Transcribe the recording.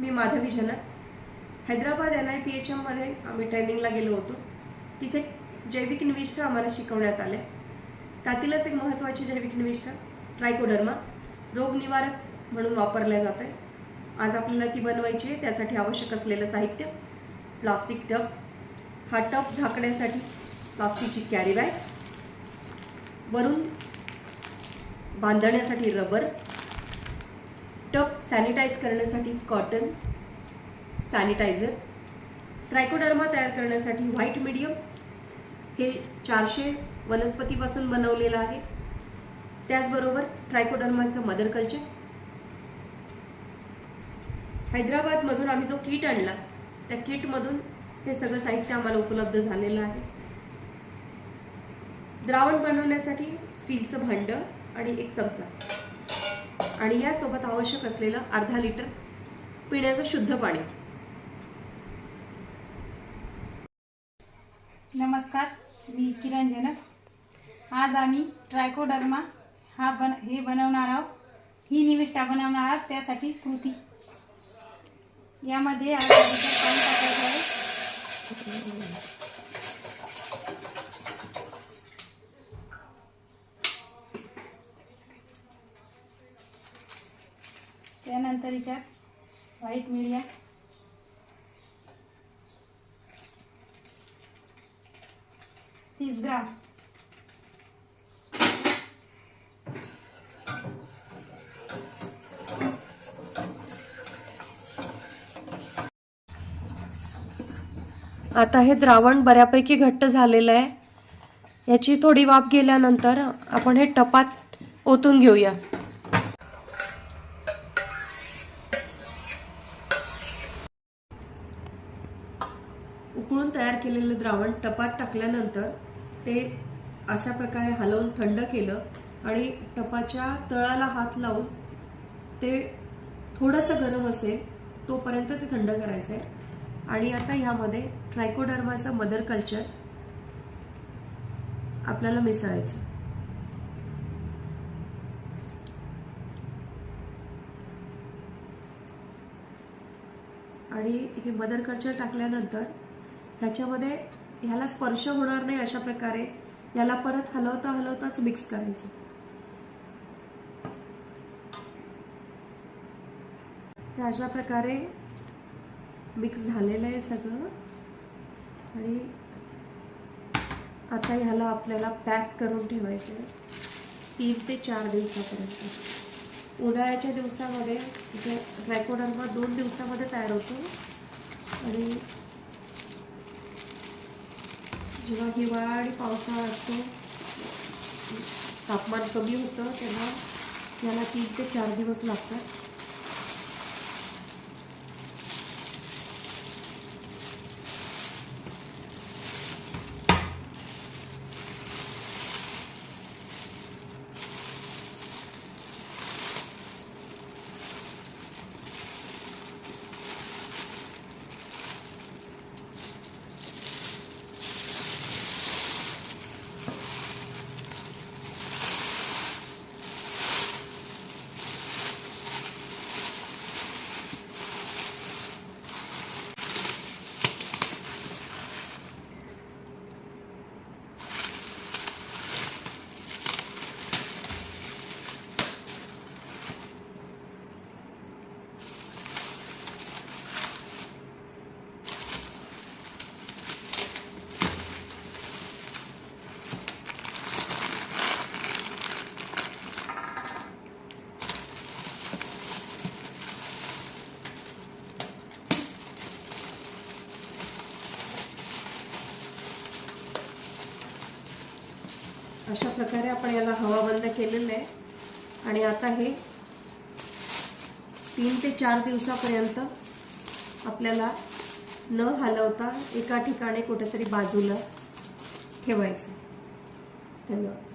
Me Madhavi Janak Hyderabad N I P H एममध्ये आम्ही ट्रेनिंगला गेलो होतो. तिथे जैविक निविष्ठ आम्हाला शिकवण्यात आले. त्यातीलच एक महत्त्वाची जैविक निविष्ठ ट्रायकोडर्मा रोगनिवारक म्हणून वापरल्या जात आहे आज आपल्याला ती बनवायची आहे त्यासाठी आवश्यक असलेलं साहित्य प्लास्टिक टब हा टब झाकण्यासाठी प्लास्टिकची कॅरी बॅग वरून बांधण्यासाठी रबर टब सॅनिटाईज करण्यासाठी कॉटन सॅनिटायझर ट्रायकोडर्मा तयार करण्यासाठी व्हाईट मीडियम हे चारशे वनस्पतीपासून बनवलेलं आहे. त्याचबरोबर ट्रायकोडर्माचं मदर कल्चर हैदराबादमधून आम्ही जो किट आणला त्या किटमधून हे सगळं साहित्य आम्हाला उपलब्ध झालेलं आहे. द्रावण बनवण्यासाठी स्टीलचं भांडं आणि एक चमचा. आणि यासोबत आवश्यक असलेलं अर्धा लिटर पिण्याचं शुद्ध पाणी. नमस्कार मी किरण जनक. आज आम्ही ट्रायकोडर्मा हा बन हे बनवणार आहोत. ही निविष्ठा बनवणार आहोत त्यासाठी कृती. यामध्ये आज पाणी टाकायचं आहे त्यानंतर हिच्यात व्हाईट मीडियम तीस ग्राम. आता हे द्रावण बऱ्यापैकी घट्ट झालेलं आहे. याची थोडी वाफ गेल्यानंतर आपण हे टपात ओतून घेऊया. उकळून तयार केलेलं द्रावण टपात टाकल्यानंतर ते अशा प्रकारे हलवून थंड केलं आणि टपाच्या तळाला हात लावून ते थोडंसं गरम असेल तोपर्यंत ते थंड करायचं आहे आणि आता ह्यामध्ये ट्रायकोडर्माचं मदर कल्चर आपल्याला मिसळायचं. आणि इथे मदर कल्चर टाकल्यानंतर ह्याच्यामध्ये ह्याला स्पर्श होणार नाही अशा प्रकारे. याला परत हलवता हलवताच मिक्स करायचं. अशा प्रकारे मिक्स झालेलं आहे सगळं. आणि आता ह्याला आपल्याला पॅक करून ठेवायचं आहे. तीन ते चार दिवसापर्यंत. उन्हाळ्याच्या दिवसामध्ये इथे ट्रॅकोडर्मा दोन दिवसामध्ये तयार होतो. आणि जेव्हा हिवाळा आणि पावसाळा असतो तापमान कमी होतं तेव्हा याला तीन ते चार दिवस लागतात. अशा प्रकारे आपण याला हवा बंद केलेलं आहे. आणि आता हे तीन ते चार दिवसापर्यंत आपल्याला न हलवता एका ठिकाणी कुठेतरी बाजूला ठेवायचं. धन्यवाद.